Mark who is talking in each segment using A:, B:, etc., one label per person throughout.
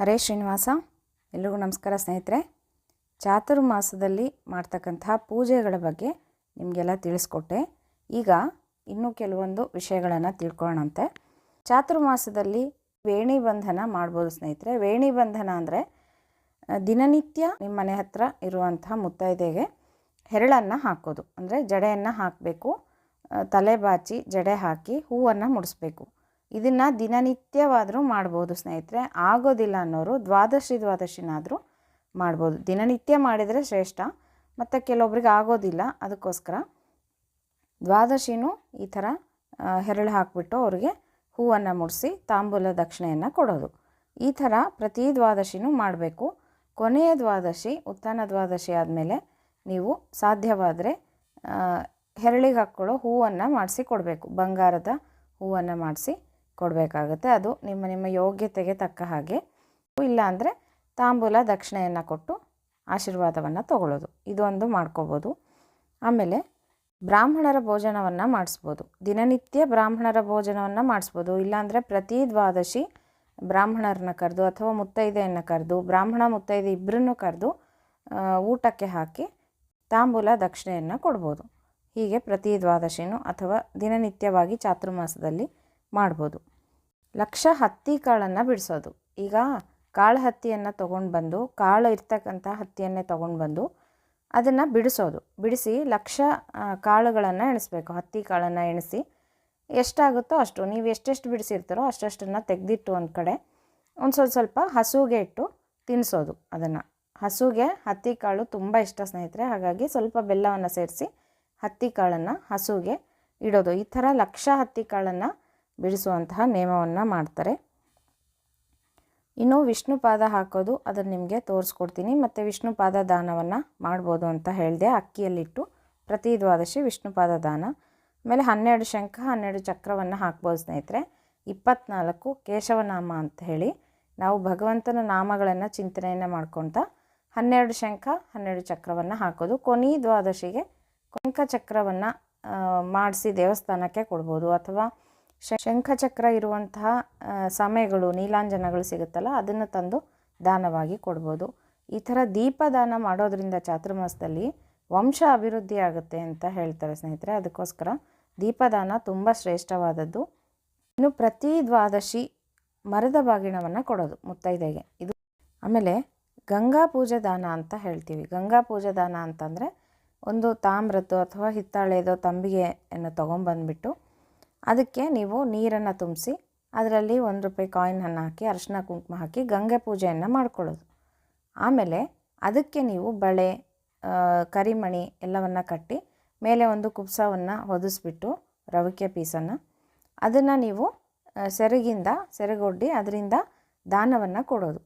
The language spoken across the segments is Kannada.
A: ಹರೇ ಶ್ರೀನಿವಾಸ. ಎಲ್ರಿಗೂ ನಮಸ್ಕಾರ ಸ್ನೇಹಿತರೆ. ಚಾತುರ್ಮಾಸದಲ್ಲಿ ಮಾಡ್ತಕ್ಕಂತಹ ಪೂಜೆಗಳ ಬಗ್ಗೆ ನಿಮಗೆಲ್ಲ ತಿಳಿಸ್ಕೊಟ್ಟೆ. ಈಗ ಇನ್ನೂ ಕೆಲವೊಂದು ವಿಷಯಗಳನ್ನು ತಿಳ್ಕೊಳ್ಳೋಣಂತೆ. ಚಾತುರ್ಮಾಸದಲ್ಲಿ ವೇಣಿ ಬಂಧನ ಮಾಡ್ಬೋದು ಸ್ನೇಹಿತರೆ. ವೇಣಿ ಬಂಧನ ಅಂದರೆ ದಿನನಿತ್ಯ ನಿಮ್ಮ ಮನೆ ಹತ್ರ ಇರುವಂತಹ ಮುತ್ತೈದೆಗೆ ಹೆರಳನ್ನು ಹಾಕೋದು. ಅಂದರೆ ಜಡೆಯನ್ನು ಹಾಕಬೇಕು ತಲೆ ಬಾಚಿ ಜಡೆ ಹಾಕಿ ಹೂವನ್ನು ಮುಡಿಸ್ಬೇಕು. ಇದನ್ನು ದಿನನಿತ್ಯವಾದರೂ ಮಾಡ್ಬೋದು ಸ್ನೇಹಿತರೆ. ಆಗೋದಿಲ್ಲ ಅನ್ನೋರು ದ್ವಾದಶಿ ದ್ವಾದಶಿನಾದರೂ ಮಾಡ್ಬೋದು. ದಿನನಿತ್ಯ ಮಾಡಿದರೆ ಶ್ರೇಷ್ಠ, ಮತ್ತು ಕೆಲವೊಬ್ರಿಗೆ ಆಗೋದಿಲ್ಲ. ಅದಕ್ಕೋಸ್ಕರ ದ್ವಾದಶಿನೂ ಈ ಥರ ಹೆರಳು ಹಾಕಿಬಿಟ್ಟು ಅವ್ರಿಗೆ ಹೂವನ್ನು ಮುಡಿಸಿ ತಾಂಬೂಲ ದಕ್ಷಿಣೆಯನ್ನು ಕೊಡೋದು. ಈ ಥರ ಪ್ರತಿ ದ್ವಾದಶಿನೂ ಮಾಡಬೇಕು. ಕೊನೆಯ ದ್ವಾದಶಿ, ಉತ್ಥಾನ ದ್ವಾದಶಿ ಆದಮೇಲೆ ನೀವು ಸಾಧ್ಯವಾದರೆ ಹೆರಳಿಗೆ ಹಾಕ್ಕೊಳ್ಳೋ ಹೂವನ್ನು ಮಾಡಿಸಿ ಕೊಡಬೇಕು. ಬಂಗಾರದ ಹೂವನ್ನು ಮಾಡಿಸಿ ಕೊಡಬೇಕಾಗುತ್ತೆ. ಅದು ನಿಮ್ಮ ನಿಮ್ಮ ಯೋಗ್ಯತೆಗೆ ತಕ್ಕ ಹಾಗೆ. ಇಲ್ಲಾಂದರೆ ತಾಂಬೂಲ ದಕ್ಷಿಣೆಯನ್ನು ಕೊಟ್ಟು ಆಶೀರ್ವಾದವನ್ನು ತಗೊಳ್ಳೋದು. ಇದೊಂದು ಮಾಡ್ಕೋಬೋದು. ಆಮೇಲೆ ಬ್ರಾಹ್ಮಣರ ಭೋಜನವನ್ನು ಮಾಡಿಸ್ಬೋದು. ದಿನನಿತ್ಯ ಬ್ರಾಹ್ಮಣರ ಭೋಜನವನ್ನು ಮಾಡಿಸ್ಬೋದು. ಇಲ್ಲಾಂದರೆ ಪ್ರತಿ ದ್ವಾದಶಿ ಬ್ರಾಹ್ಮಣರನ್ನ ಕರೆದು ಅಥವಾ ಮುತ್ತೈದೆಯನ್ನು ಕರೆದು, ಬ್ರಾಹ್ಮಣ ಮುತ್ತೈದೆ ಇಬ್ಬರನ್ನು ಕರೆದು ಊಟಕ್ಕೆ ಹಾಕಿ ತಾಂಬೂಲ ದಕ್ಷಿಣೆಯನ್ನು ಕೊಡ್ಬೋದು. ಹೀಗೆ ಪ್ರತಿ ದ್ವಾದಶಿನೂ ಅಥವಾ ದಿನನಿತ್ಯವಾಗಿ ಚಾತುರ್ಮಾಸದಲ್ಲಿ ಮಾಡ್ಬೋದು. ಲಕ್ಷ ಹತ್ತಿ ಕಾಳನ್ನು ಬಿಡಿಸೋದು. ಈಗ ಕಾಳು ಹತ್ತಿಯನ್ನು ತೊಗೊಂಡು ಬಂದು, ಕಾಳು ಇರ್ತಕ್ಕಂಥ ಹತ್ತಿಯನ್ನೇ ತೊಗೊಂಡು ಬಂದು ಅದನ್ನು ಬಿಡಿಸೋದು. ಬಿಡಿಸಿ ಲಕ್ಷ ಕಾಳುಗಳನ್ನು ಎಣಿಸ್ಬೇಕು. ಹತ್ತಿ ಕಾಳನ್ನು ಎಣಿಸಿ ಎಷ್ಟಾಗುತ್ತೋ ಅಷ್ಟು. ನೀವು ಎಷ್ಟೆಷ್ಟು ಬಿಡಿಸಿರ್ತೀರೋ ಅಷ್ಟಷ್ಟನ್ನು ತೆಗೆದಿಟ್ಟು ಒಂದು ಕಡೆ ಒಂದು ಸ್ವಲ್ಪ ಸ್ವಲ್ಪ ಹಸುಗೆ ಇಟ್ಟು ತಿನ್ನಿಸೋದು ಅದನ್ನು. ಹಸುಗೆ, ಹತ್ತಿ ಕಾಳು ತುಂಬ ಇಷ್ಟ ಸ್ನೇಹಿತರೆ. ಹಾಗಾಗಿ ಸ್ವಲ್ಪ ಬೆಲ್ಲವನ್ನು ಸೇರಿಸಿ ಹತ್ತಿ ಕಾಳನ್ನು ಹಸುಗೆ ಇಡೋದು. ಈ ಥರ ಲಕ್ಷ ಹತ್ತಿ ಕಾಳನ್ನು ಬಿಡಿಸುವಂತಹ ನಿಯಮವನ್ನು ಮಾಡ್ತಾರೆ. ಇನ್ನು ವಿಷ್ಣು ಪಾದ ಹಾಕೋದು ಅದನ್ನು ನಿಮಗೆ ತೋರಿಸ್ಕೊಡ್ತೀನಿ. ಮತ್ತು ವಿಷ್ಣು ಪಾದ ದಾನವನ್ನು ಮಾಡ್ಬೋದು ಅಂತ ಹೇಳಿದೆ. ಅಕ್ಕಿಯಲ್ಲಿಟ್ಟು ಪ್ರತಿ ದ್ವಾದಶಿ ವಿಷ್ಣು ಪಾದ ದಾನ. ಆಮೇಲೆ ಹನ್ನೆರಡು ಶಂಖ, ಹನ್ನೆರಡು ಚಕ್ರವನ್ನು ಹಾಕ್ಬೋದು ಸ್ನೇಹಿತರೆ. ಇಪ್ಪತ್ನಾಲ್ಕು ಕೇಶವನಾಮ ಅಂತ ಹೇಳಿ. ನಾವು ಭಗವಂತನ ನಾಮಗಳನ್ನು ಚಿಂತನೆಯನ್ನು ಮಾಡ್ಕೊತ ಹನ್ನೆರಡು ಶಂಖ, ಹನ್ನೆರಡು ಚಕ್ರವನ್ನು ಹಾಕೋದು. ಕೊನಿ ದ್ವಾದಶಿಗೆ ಕೊಂಕ ಚಕ್ರವನ್ನು ಮಾಡಿಸಿ ದೇವಸ್ಥಾನಕ್ಕೆ ಕೊಡ್ಬೋದು. ಅಥವಾ ಶಂಖಚಕ್ರ ಇರುವಂತಹ ಸಮಯಗಳು, ನೀಲಾಂಜನಗಳು ಸಿಗುತ್ತಲ್ಲ, ಅದನ್ನು ತಂದು ದಾನವಾಗಿ ಕೊಡ್ಬೋದು. ಈ ಥರ ದೀಪದಾನ ಮಾಡೋದ್ರಿಂದ ಚಾತುರ್ಮಾಸದಲ್ಲಿ ವಂಶ ಅಭಿವೃದ್ಧಿ ಆಗುತ್ತೆ ಅಂತ ಹೇಳ್ತಾರೆ ಸ್ನೇಹಿತರೆ. ಅದಕ್ಕೋಸ್ಕರ ದೀಪದಾನ ತುಂಬ ಶ್ರೇಷ್ಠವಾದದ್ದು. ಇನ್ನು ಪ್ರತಿ ದ್ವಾದಶಿ ಮರದ ಬಾಗಿಣವನ್ನು ಕೊಡೋದು ಮುತ್ತೈದೆಗೆ. ಇದು ಆಮೇಲೆ ಗಂಗಾ ಪೂಜೆ ದಾನ ಅಂತ ಹೇಳ್ತೀವಿ. ಗಂಗಾ ಪೂಜೆ ದಾನ ಅಂತಂದರೆ ಒಂದು ತಾಮ್ರದ್ದು ಅಥವಾ ಹಿತ್ತಾಳೆದೋ ತಂಬಿಗೆಯನ್ನು ತೊಗೊಂಬಂದ್ಬಿಟ್ಟು ಅದಕ್ಕೆ ನೀವು ನೀರನ್ನು ತುಂಬಿಸಿ ಅದರಲ್ಲಿ ಒಂದು ರೂಪಾಯಿ ಕಾಯಿನನ್ನು ಹಾಕಿ, ಅರಿಶಿನ ಕುಂಕುಮ ಹಾಕಿ ಗಂಗೆ ಪೂಜೆಯನ್ನು ಮಾಡ್ಕೊಳ್ಳೋದು. ಆಮೇಲೆ ಅದಕ್ಕೆ ನೀವು ಬಳೆ ಕರಿಮಣಿ ಎಲ್ಲವನ್ನು ಕಟ್ಟಿ ಮೇಲೆ ಒಂದು ಕುಪ್ಸವನ್ನು ಹೊದಿಸ್ಬಿಟ್ಟು ರವಿಕೆ ಪೀಸನ್ನು ಅದನ್ನು ನೀವು ಸೆರಗಿಂದ ಸೆರಗೊಡ್ಡಿ ಅದರಿಂದ ದಾನವನ್ನು ಕೊಡೋದು.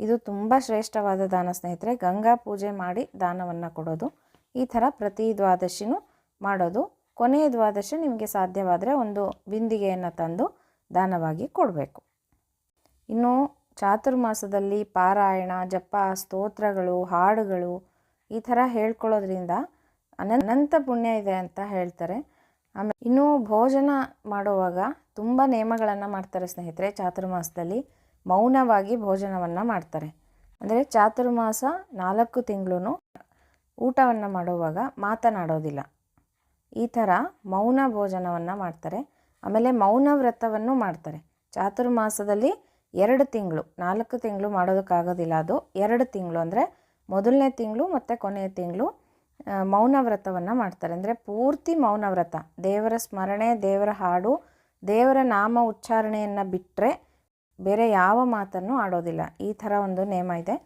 A: ಇದು ತುಂಬ ಶ್ರೇಷ್ಠವಾದ ದಾನ ಸ್ನೇಹಿತರೆ. ಗಂಗಾ ಪೂಜೆ ಮಾಡಿ ದಾನವನ್ನು ಕೊಡೋದು. ಈ ಥರ ಪ್ರತಿ ದ್ವಾದಶಿನೂ ಮಾಡೋದು ಕೊನೆಯ ದ್ವಾದಶಿ ನಿಮಗೆ ಸಾಧ್ಯವಾದರೆ ಒಂದು ಬಿಂದಿಗೆಯನ್ನು ತಂದು ದಾನವಾಗಿ ಕೊಡಬೇಕು. ಇನ್ನು ಚಾತುರ್ಮಾಸದಲ್ಲಿ ಪಾರಾಯಣ, ಜಪ, ಸ್ತೋತ್ರಗಳು, ಹಾಡುಗಳು ಈ ಥರ ಹೇಳ್ಕೊಳ್ಳೋದ್ರಿಂದ ಅನಂತ ಪುಣ್ಯ ಇದೆ ಅಂತ ಹೇಳ್ತಾರೆ. ಆಮೇಲೆ ಇನ್ನೂ ಭೋಜನ ಮಾಡುವಾಗ ತುಂಬ ನಿಯಮಗಳನ್ನು ಮಾಡ್ತಾರೆ ಸ್ನೇಹಿತರೆ. ಚಾತುರ್ಮಾಸದಲ್ಲಿ ಮೌನವಾಗಿ ಭೋಜನವನ್ನು ಮಾಡ್ತಾರೆ. ಅಂದರೆ ಚಾತುರ್ಮಾಸ ನಾಲ್ಕು ತಿಂಗಳು ಊಟವನ್ನು ಮಾಡುವಾಗ ಮಾತನಾಡೋದಿಲ್ಲ. ಈ ಥರ ಮೌನ ಭೋಜನವನ್ನು ಮಾಡ್ತಾರೆ. ಆಮೇಲೆ ಮೌನ ವ್ರತವನ್ನು ಮಾಡ್ತಾರೆ. ಚಾತುರ್ಮಾಸದಲ್ಲಿ ಎರಡು ತಿಂಗಳು, ನಾಲ್ಕು ತಿಂಗಳು ಮಾಡೋದಕ್ಕಾಗೋದಿಲ್ಲ ಅದು. ಎರಡು ತಿಂಗಳು ಅಂದರೆ ಮೊದಲನೇ ತಿಂಗಳು ಮತ್ತು ಕೊನೆಯ ತಿಂಗಳು ಮೌನ ವ್ರತವನ್ನು ಮಾಡ್ತಾರೆ. ಅಂದರೆ ಪೂರ್ತಿ ಮೌನ ವ್ರತ. ದೇವರ ಸ್ಮರಣೆ, ದೇವರ ಹಾಡು, ದೇವರ ನಾಮ ಉಚ್ಚಾರಣೆಯನ್ನು ಬಿಟ್ಟರೆ ಬೇರೆ ಯಾವ ಮಾತನ್ನು ಆಡೋದಿಲ್ಲ. ಈ ಥರ ಒಂದು ನೇಮ ಇದೆ.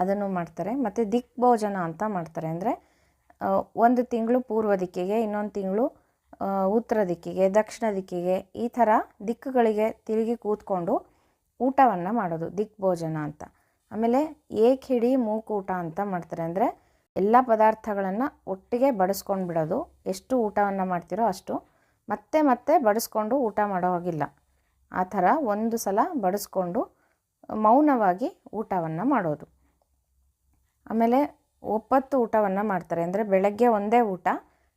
A: ಅದನ್ನು ಮಾಡ್ತಾರೆ. ಮತ್ತು ದಿಕ್ ಭೋಜನ ಅಂತ ಮಾಡ್ತಾರೆ. ಅಂದರೆ ಒಂದು ತಿಂಗಳು ಪೂರ್ವ ದಿಕ್ಕಿಗೆ, ಇನ್ನೊಂದು ತಿಂಗಳು ಉತ್ತರ ದಿಕ್ಕಿಗೆ, ದಕ್ಷಿಣ ದಿಕ್ಕಿಗೆ ಈ ಥರ ದಿಕ್ಕುಗಳಿಗೆ ತಿರುಗಿ ಕೂತ್ಕೊಂಡು ಊಟವನ್ನು ಮಾಡೋದು, ದಿಕ್ ಭೋಜನ ಅಂತ. ಆಮೇಲೆ ಏಕ್ ಹಿಡಿ ಮೂಕೂಟ ಅಂತ ಮಾಡ್ತಾರೆ. ಅಂದರೆ ಎಲ್ಲ ಪದಾರ್ಥಗಳನ್ನು ಒಟ್ಟಿಗೆ ಬಡಿಸ್ಕೊಂಡು ಬಿಡೋದು, ಎಷ್ಟು ಊಟವನ್ನು ಮಾಡ್ತೀರೋ ಅಷ್ಟು. ಮತ್ತೆ ಮತ್ತೆ ಬಡಿಸ್ಕೊಂಡು ಊಟ ಮಾಡೋ ಹಾಗಿಲ್ಲ. ಆ ಥರ ಒಂದು ಸಲ ಬಡಿಸ್ಕೊಂಡು ಮೌನವಾಗಿ ಊಟವನ್ನು ಮಾಡೋದು. ಆಮೇಲೆ ಒಪ್ಪತ್ತು ಊಟವನ್ನು ಮಾಡ್ತಾರೆ. ಅಂದರೆ ಬೆಳಗ್ಗೆ ಒಂದೇ ಊಟ,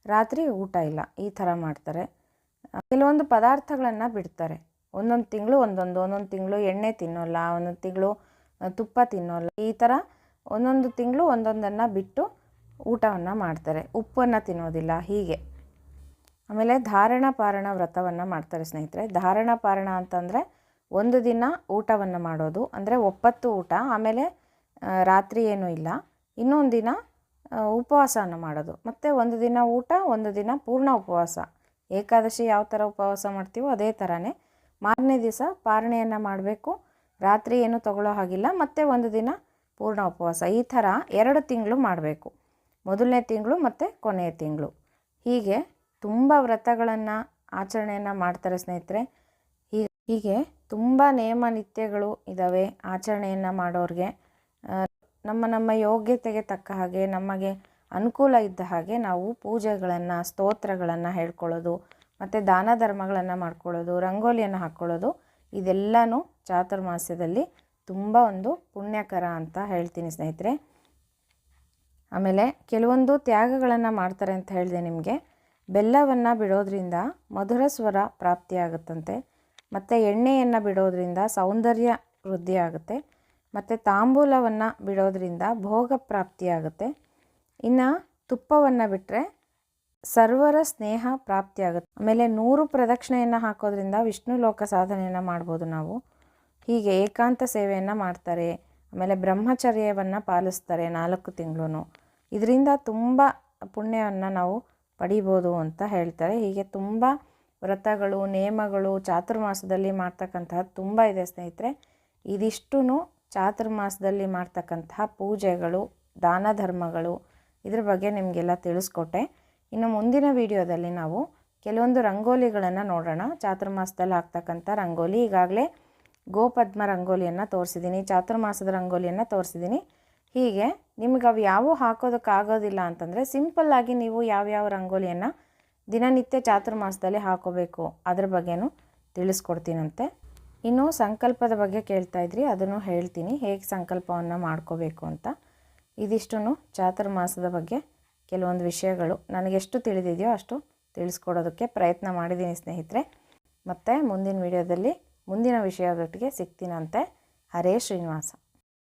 A: ರಾತ್ರಿ ಊಟ ಇಲ್ಲ. ಈ ಥರ ಮಾಡ್ತಾರೆ. ಕೆಲವೊಂದು ಪದಾರ್ಥಗಳನ್ನು ಬಿಡ್ತಾರೆ. ಒಂದೊಂದು ತಿಂಗಳು ಒಂದೊಂದು ಒಂದೊಂದು ತಿಂಗಳು ಎಣ್ಣೆ ತಿನ್ನೋಲ್ಲ, ಒಂದೊಂದು ತಿಂಗಳು ತುಪ್ಪ ತಿನ್ನೋಲ್ಲ. ಈ ಥರ ಒಂದೊಂದು ತಿಂಗಳು ಒಂದೊಂದನ್ನು ಬಿಟ್ಟು ಊಟವನ್ನು ಮಾಡ್ತಾರೆ. ಉಪ್ಪನ್ನು ತಿನ್ನೋದಿಲ್ಲ, ಹೀಗೆ. ಆಮೇಲೆ ಧಾರಣ ಪಾರಣ ವ್ರತವನ್ನು ಮಾಡ್ತಾರೆ ಸ್ನೇಹಿತರೆ. ಧಾರಣ ಪಾರಣ ಅಂತಂದರೆ ಒಂದು ದಿನ ಊಟವನ್ನು ಮಾಡೋದು. ಅಂದರೆ ಒಪ್ಪತ್ತು ಊಟ, ಆಮೇಲೆ ರಾತ್ರಿ ಏನೂ ಇಲ್ಲ. ಇನ್ನೊಂದು ದಿನ ಉಪವಾಸವನ್ನು ಮಾಡೋದು. ಮತ್ತು ಒಂದು ದಿನ ಊಟ, ಒಂದು ದಿನ ಪೂರ್ಣ ಉಪವಾಸ. ಏಕಾದಶಿ ಯಾವ ಥರ ಉಪವಾಸ ಮಾಡ್ತೀವೋ ಅದೇ ಥರನೇ ಮಾರನೇ ದಿವಸ ಪಾರಣೆಯನ್ನು ಮಾಡಬೇಕು. ರಾತ್ರಿ ಏನು ತಗೊಳ್ಳೋ ಹಾಗಿಲ್ಲ. ಮತ್ತು ಒಂದು ದಿನ ಪೂರ್ಣ ಉಪವಾಸ. ಈ ಥರ ಎರಡು ತಿಂಗಳು ಮಾಡಬೇಕು. ಮೊದಲನೇ ತಿಂಗಳು ಮತ್ತು ಕೊನೆಯ ತಿಂಗಳು. ಹೀಗೆ ತುಂಬ ವ್ರತಗಳನ್ನು, ಆಚರಣೆಯನ್ನು ಮಾಡ್ತಾರೆ ಸ್ನೇಹಿತರೆ. ಹೀಗೆ ಹೀಗೆ ತುಂಬ ನಿಯಮ ನಿತ್ಯಗಳು ಇದ್ದಾವೆ ಆಚರಣೆಯನ್ನು ಮಾಡೋರಿಗೆ. ನಮ್ಮ ನಮ್ಮ ಯೋಗ್ಯತೆಗೆ ತಕ್ಕ ಹಾಗೆ ನಮಗೆ ಅನುಕೂಲ ಇದ್ದ ಹಾಗೆ ನಾವು ಪೂಜೆಗಳನ್ನು, ಸ್ತೋತ್ರಗಳನ್ನು ಹೇಳ್ಕೊಳ್ಳೋದು, ಮತ್ತು ದಾನ ಧರ್ಮಗಳನ್ನು ಮಾಡ್ಕೊಳ್ಳೋದು, ರಂಗೋಲಿಯನ್ನು ಹಾಕ್ಕೊಳ್ಳೋದು, ಇದೆಲ್ಲನೂ ಚಾತುರ್ಮಾಸ್ಯದಲ್ಲಿ ತುಂಬ ಒಂದು ಪುಣ್ಯಕರ ಅಂತ ಹೇಳ್ತೀನಿ ಸ್ನೇಹಿತರೆ. ಆಮೇಲೆ ಕೆಲವೊಂದು ತ್ಯಾಗಗಳನ್ನು ಮಾಡ್ತಾರೆ ಅಂತ ಹೇಳಿದೆ ನಿಮಗೆ. ಬೆಲ್ಲವನ್ನು ಬಿಡೋದ್ರಿಂದ ಮಧುರ ಸ್ವರ ಪ್ರಾಪ್ತಿಯಾಗುತ್ತಂತೆ, ಮತ್ತು ಎಣ್ಣೆಯನ್ನು ಬಿಡೋದ್ರಿಂದ ಸೌಂದರ್ಯ ವೃದ್ಧಿ ಆಗುತ್ತೆ ಮತ್ತು ತಾಂಬೂಲವನ್ನು ಬಿಡೋದ್ರಿಂದ ಭೋಗ ಪ್ರಾಪ್ತಿಯಾಗುತ್ತೆ. ಇನ್ನು ತುಪ್ಪವನ್ನು ಬಿಟ್ಟರೆ ಸರ್ವರ ಸ್ನೇಹ ಪ್ರಾಪ್ತಿಯಾಗುತ್ತೆ. ಆಮೇಲೆ ನೂರು ಪ್ರದಕ್ಷಿಣೆಯನ್ನು ಹಾಕೋದ್ರಿಂದ ವಿಷ್ಣು ಲೋಕ ಸಾಧನೆಯನ್ನು ಮಾಡ್ಬೋದು ನಾವು. ಹೀಗೆ ಏಕಾಂತ ಸೇವೆಯನ್ನು ಮಾಡ್ತಾರೆ. ಆಮೇಲೆ ಬ್ರಹ್ಮಚರ್ಯವನ್ನು ಪಾಲಿಸ್ತಾರೆ ನಾಲ್ಕು ತಿಂಗಳು ಇದರಿಂದ ತುಂಬ ಪುಣ್ಯವನ್ನು ನಾವು ಪಡಿಬೋದು ಅಂತ ಹೇಳ್ತಾರೆ. ಹೀಗೆ ತುಂಬ ವ್ರತಗಳು, ನೇಮಗಳು, ಚಾತುರ್ಮಾಸದಲ್ಲಿ ಮಾಡ್ತಕ್ಕಂತಹ ತುಂಬ ಇದೆ ಸ್ನೇಹಿತರೆ. ಇದಿಷ್ಟೂ ಚಾತುರ್ಮಾಸದಲ್ಲಿ ಮಾಡ್ತಕ್ಕಂತಹ ಪೂಜೆಗಳು, ದಾನ ಧರ್ಮಗಳು ಇದ್ರ ಬಗ್ಗೆ ನಿಮಗೆಲ್ಲ ತಿಳಿಸ್ಕೊಟ್ಟೆ. ಇನ್ನು ಮುಂದಿನ ವಿಡಿಯೋದಲ್ಲಿ ನಾವು ಕೆಲವೊಂದು ರಂಗೋಲಿಗಳನ್ನು ನೋಡೋಣ. ಚಾತುರ್ಮಾಸದಲ್ಲಿ ಹಾಕ್ತಕ್ಕಂಥ ರಂಗೋಲಿ, ಈಗಾಗಲೇ ಗೋಪದ್ಮ ರಂಗೋಲಿಯನ್ನು ತೋರಿಸಿದ್ದೀನಿ. ಚಾತುರ್ಮಾಸದ ರಂಗೋಲಿಯನ್ನು ತೋರಿಸಿದ್ದೀನಿ. ಹೀಗೆ ನಿಮ್ಗೆ ಅವು ಯಾವ ಹಾಕೋದಕ್ಕಾಗೋದಿಲ್ಲ ಅಂತಂದರೆ ಸಿಂಪಲ್ಲಾಗಿ ನೀವು ಯಾವ್ಯಾವ ರಂಗೋಲಿಯನ್ನು ದಿನನಿತ್ಯ ಚಾತುರ್ಮಾಸದಲ್ಲಿ ಹಾಕೋಬೇಕು ಅದ್ರ ಬಗ್ಗೆನೂ ತಿಳಿಸ್ಕೊಡ್ತೀನಂತೆ. ಇನ್ನು ಸಂಕಲ್ಪದ ಬಗ್ಗೆ ಕೇಳ್ತಾ ಇದ್ರಿ, ಅದನ್ನು ಹೇಳ್ತೀನಿ. ಹೇಗೆ ಸಂಕಲ್ಪವನ್ನು ಮಾಡ್ಕೋಬೇಕು ಅಂತ. ಇದಿಷ್ಟು ಚಾತುರ್ಮಾಸದ ಬಗ್ಗೆ ಕೆಲವೊಂದು ವಿಷಯಗಳು. ನನಗೆಷ್ಟು ತಿಳಿದಿದೆಯೋ ಅಷ್ಟು ತಿಳಿಸ್ಕೊಡೋದಕ್ಕೆ ಪ್ರಯತ್ನ ಮಾಡಿದ್ದೀನಿ ಸ್ನೇಹಿತರೆ. ಮತ್ತು ಮುಂದಿನ ವಿಡಿಯೋದಲ್ಲಿ ಮುಂದಿನ ವಿಷಯದೊಟ್ಟಿಗೆ ಸಿಗ್ತೀನಂತೆ. ಹರೇ ಶ್ರೀನಿವಾಸ.